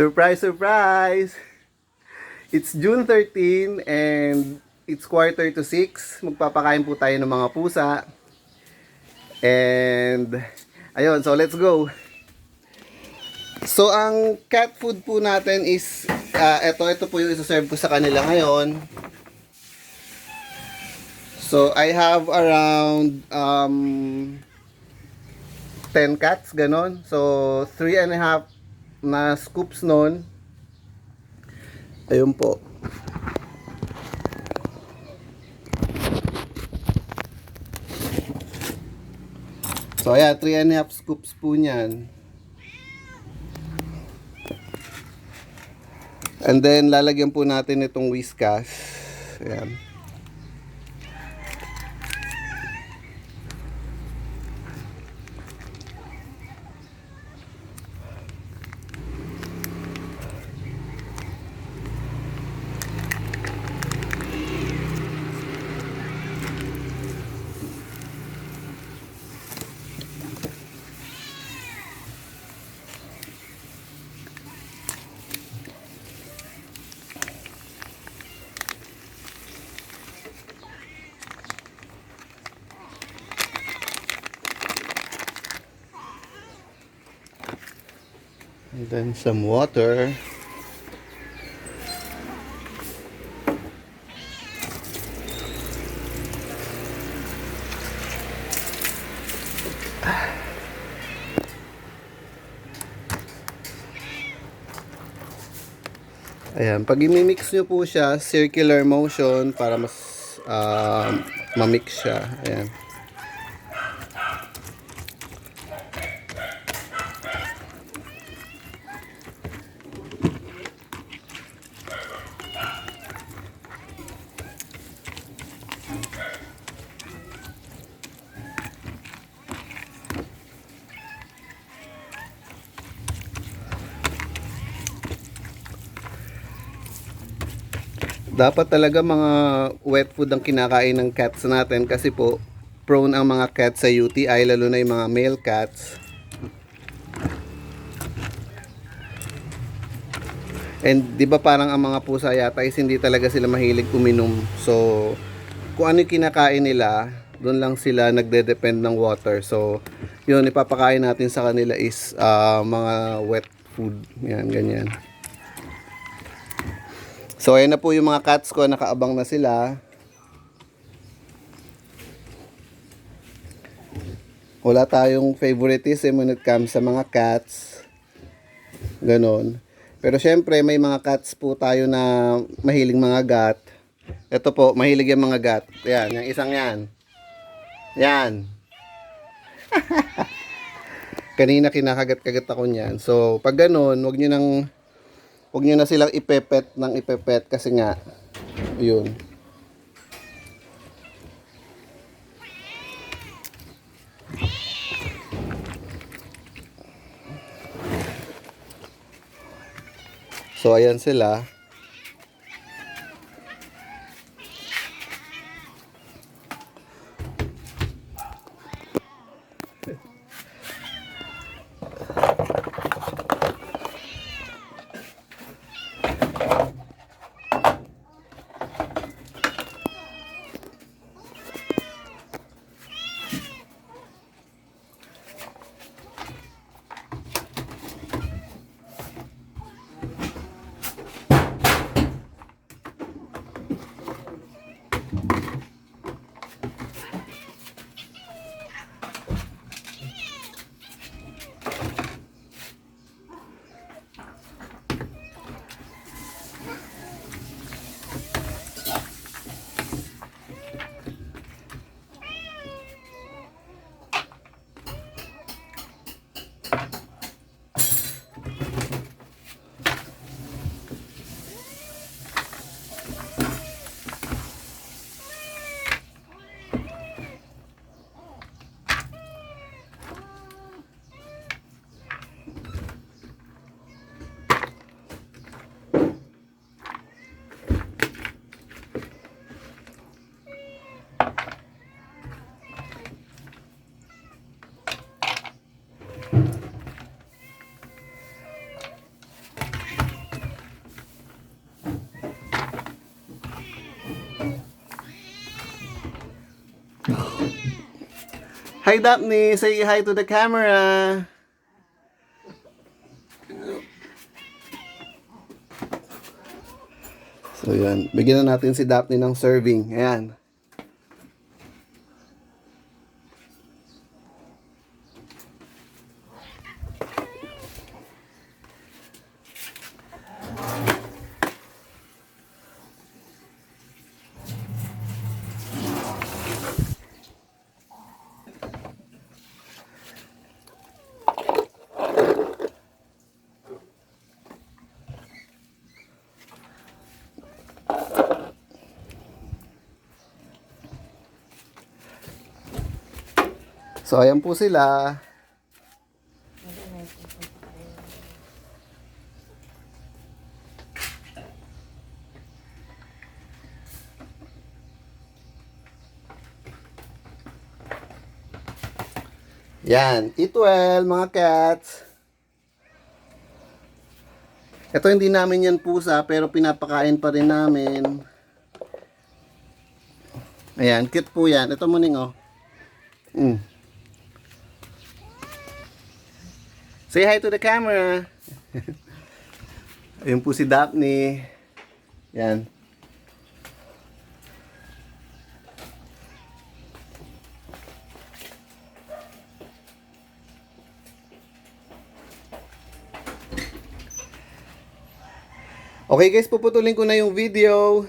Surprise, surprise! It's June 13 and it's quarter to 6. Magpapakain po tayo ng mga pusa. And ayun, so let's go. So ang cat food po natin is ah, ito ito po yung isa-serve ko sa kanila ngayon. So I have around um 10 cats ganon. So 3 and a half na scoops nun. Ayun po. So ayan, 3 and a half scoops po niyan. And then lalagyan po natin itong whiskas. Ayan. And then some water. Ayan, pag imimix nyo po siya, circular motion para mas ah, mamix siya. Ayan. Dapat talaga mga wet food ang kinakain ng cats natin kasi po prone ang mga cats sa UTI lalo na yung mga male cats. And 'di ba parang ang mga pusa yata is hindi talaga sila mahilig uminom. So kung ano kinakain nila, doon lang sila nagde-depend ng water. So yun ipapakain natin sa kanila is ah, mga wet food. Yan, ganyan. So, ayan na po yung mga cats ko. Nakaabang na sila. Wala tayong favoritism when it comes sa mga cats. Ganon. Pero syempre, may mga cats po tayo na mahiling mga gat. Ito po, mahilig yung mga gat. Yan, yung isang yan. Yan. Kanina kinakagat-kagat ako niyan. So, pag ganon, wag nyo nang Huwag nyo na silang ipepet ng ipepet kasi nga, yun. So, ayan sila. Hi, Daphne. Say hi to the camera. So, yan. Bigyan na natin si Daphne ng serving. Ayan. So ayan po sila. Yan, eat mga cats. Ito hindi namin yan pusa pero pinapakain pa rin namin. Ayan, cute po yan. Ito muning oh. Mm. Say hi to the camera. Ayun po si Daphne. Yan. Okay guys, puputulin ko na yung video.